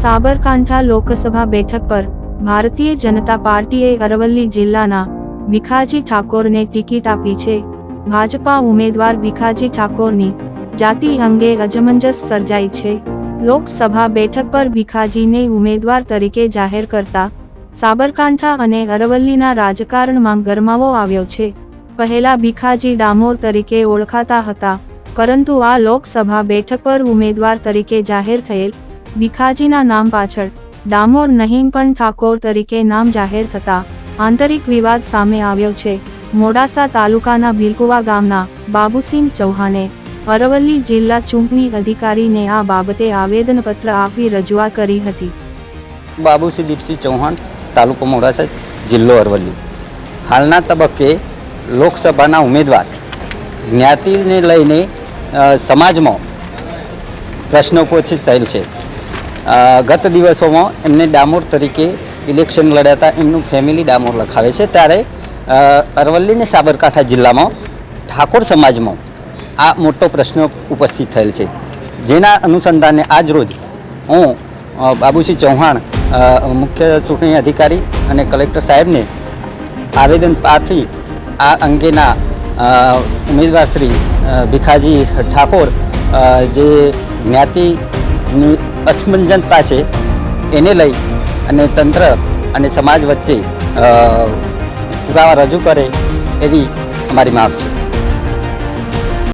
સાબરકાંઠા લોકસભા બેઠક પર ભારતીય જનતા પાર્ટીએ અરવલ્લી જિલ્લાના ભીખાજી ઠાકોરને ટિકિટ આપી છે. ભાજપા ઉમેદવાર ભીખાજી ઠાકોરની જાતિ અંગે અજમંજસ સર્જાઈ છે. લોકસભા બેઠક પર ભીખાજીને ઉમેદવાર તરીકે જાહેર કરતા સાબરકાંઠા અને અરવલ્લીના રાજકારણમાં ગરમાવો આવ્યો છે. પહેલા ભીખાજી ડામોર તરીકે ઓળખાતા હતા, પરંતુ આ લોકસભા બેઠક પર ઉમેદવાર તરીકે જાહેર થયેલ ભીખાજીના નામ પાછળ. ડામોર નહીં પણ ઠાકોર તરીકે નામ જાહેર થતા આંતરિક વિવાદ સામે આવ્યો છે. મોડાસા તાલુકાના ભીલકુવા ગામના બાબુસિંહ ચૌહાણે અરવલ્લી જિલ્લા ચૂંટણી અધિકારીને આ બાબતે આવેદનપત્ર આપી રજૂઆત કરી હતી. બાબુસિંહ દીપસિંહ ચૌહાણ, તાલુકો મોડાસા, જિલ્લો અરવલ્લી. હાલના તબક્કે લોકસભાના ઉમેદવાર જ્ઞાતિને લઈને સમાજમાં પ્રશ્ન થયેલ છે. ગત દિવસોમાં એમને ડામોર તરીકે ઇલેક્શન લડ્યા એમનું ફેમિલી ડામોર લખાવે છે. ત્યારે અરવલ્લીને સાબરકાંઠા જિલ્લામાં ઠાકોર સમાજમાં આ મોટો પ્રશ્ન ઉપસ્થિત થયેલ છે. જેના અનુસંધાને આજ રોજ હું બાબુસિંહ ચૌહાણ મુખ્ય ચૂંટણી અધિકારી અને કલેક્ટર સાહેબને આવેદન પાઠવી આ અંગેના ઉમેદવાર શ્રી ભીખાજી ઠાકોર જે જ્ઞાતિની અસમંજસતા છે, એને લઈ અને તંત્ર અને સમાજ વચ્ચે પુરાવા રજૂ કરે એવી અમારી માંગ છે.